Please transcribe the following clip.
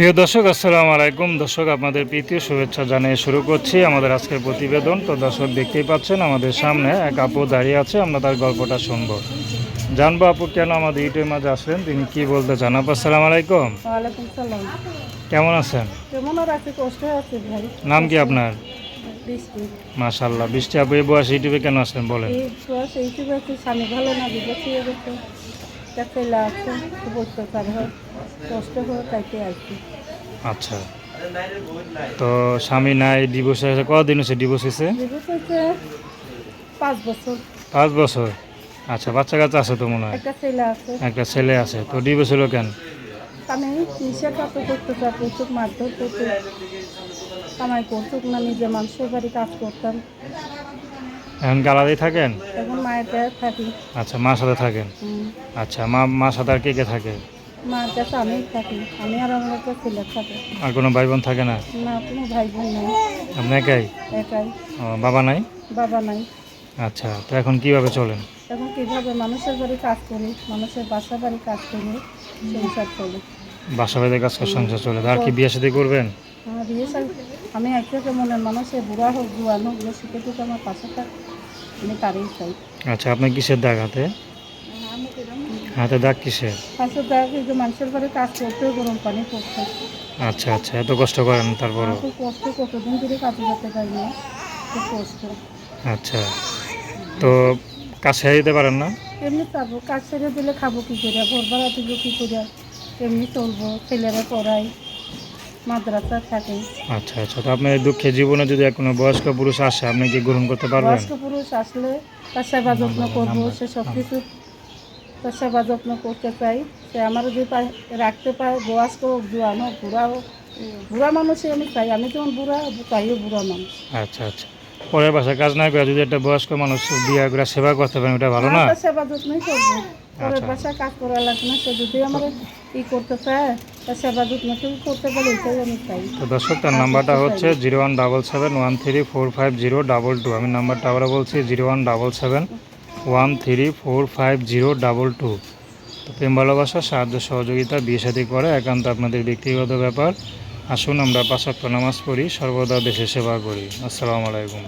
প্রিয় দর্শক আসসালামু আলাইকুম। দর্শক আপনাদের প্রীতীয় শুভেচ্ছা জানিয়ে শুরু করছি আমাদের আজকের প্রতিবেদন। তো দর্শক দেখতেই পাচ্ছেন আমাদের সামনে এক আপু দাঁড়িয়ে আছে আমরা তার গল্পটা শুনব। জানব আপু কেন আমাদের ইউটিউবের মাঝে আসলেন? তিনি কি বলতে চান? আপু আসসালামু আলাইকুম। কেমন আছেন? নাম কি আপনার? বৃষ্টি। মাশাল্লাহ বৃষ্টি। আপু এই বয়স ইউটিউবে কেন আসলেন বলেন? ভালো না হয়ে কষ্ট হয় তাইতে আসছি আচ্ছা। তো স্বামী নাই ডিভোর্স হয়েছে কদিন হয়েছে ডিভোর্স হয়েছে? পাঁচ বছর। পাঁচ বছর? আচ্ছা বাচ্চা কাচ্চা আছে তো মনে হয়? একটা ছেলে আছে। একটা ছেলে আছে তো ডিভোর্স হলো কেন? আমি নিশা করতে চাই প্রচুর মারধর করতে। করতুক না নিজে মানুষের বাড়ি কাজ করতাম। এখন কি আলাদাই থাকেন? এখন মায়ের থাকি। আচ্ছা মার সাথে থাকেন? আচ্ছা মা মার সাথে আর কে কে থাকে? মার কাছে আমি থাকি। আমি আর আমার একটা ছেলে থাকে। আর কোনো ভাই বোন থাকে না? না কোনো ভাই বোন নাই। আপনি একাই? একাই। বাবা নাই? বাবা নাই। আচ্ছা তো এখন কীভাবে চলেন? এখন কীভাবে মানুষের বাড়ি কাজ করি মানুষের বাসা বাড়ি কাজ করি সংসার চলে বাসা বাড়িতে কাজ করে সংসার চলে। আর কি বিয়ে সাথে করবেন? আমার বিয়ে আমি একটা মনের মানুষের বুড়া হোক জুয়ান হোক সুখে দুঃখে আমার পাশে থাক আমি তারই চাই। আচ্ছা আপনি কিসের দাগ হাতে দাগ কিসের? পাশে দেখ এই যে মানুষের বাড়ি কাজ করতে গরম পানি করতে আচ্ছা আচ্ছা এত কষ্ট করেন তারপরও? খুব কষ্ট কতদিন ধরে কাজে যেতে পারি না খুব কষ্ট। আচ্ছা তো কাজ ছেড়ে দিতে পারেন না? এমনি চাবো কাজ ছেড়ে দিলে খাব কী করে ভোর বেলা দিব কী করে এমনি চলবো ছেলেরা পড়াই মাদ্রাসা থাকে। আচ্ছা আচ্ছা তো আপনার দুঃখের জীবনে যদি কোনো বয়স্ক পুরুষ আসে আপনি কি গ্রহণ করতে পারবেন? বয়স্ক পুরুষ আসলে তার সেবা যত্ন করব সে সব কিছু তার সেবা যত্ন করতে চাই। সে আমার যদি রাখতে পায় বয়স্ক জোয়ান হোক বুড়া হোক বুড়া মানুষই আমি চাই। আমি যেমন বুড়া চাইও বুড়া মানুষ। আচ্ছা আচ্ছা। পরের বাসায় কাজ না করে যদি একটা বয়স্ক মানুষ বিয়ে করে সেবা করতে পারেন ওটা ভালো না? সেবা যত্নই করব। পরের আচ্ছা। বাসায় কাজ করা লাগবে না সে যদি আমার ই করতে চায় সেবা যত্ন করতে পারে এটাই আমি চাই। তো দর্শক তার নাম্বারটা হচ্ছে zero one double seven one three four five zero double two. আমি নাম্বারটা আবার বলছি zero one double seven one three four five zero double two তো প্রেম ভালোবাসা, সাহায্য, সহযোগিতা, বিয়ে সাথে করা একান্ত আপনাদের ব্যক্তিগত ব্যাপার। আসুন আমরা পাঁচ ওয়াক্ত নামাজ পড়ি, সর্বদা দেশে সেবা করি। আসসালামু আলাইকুম।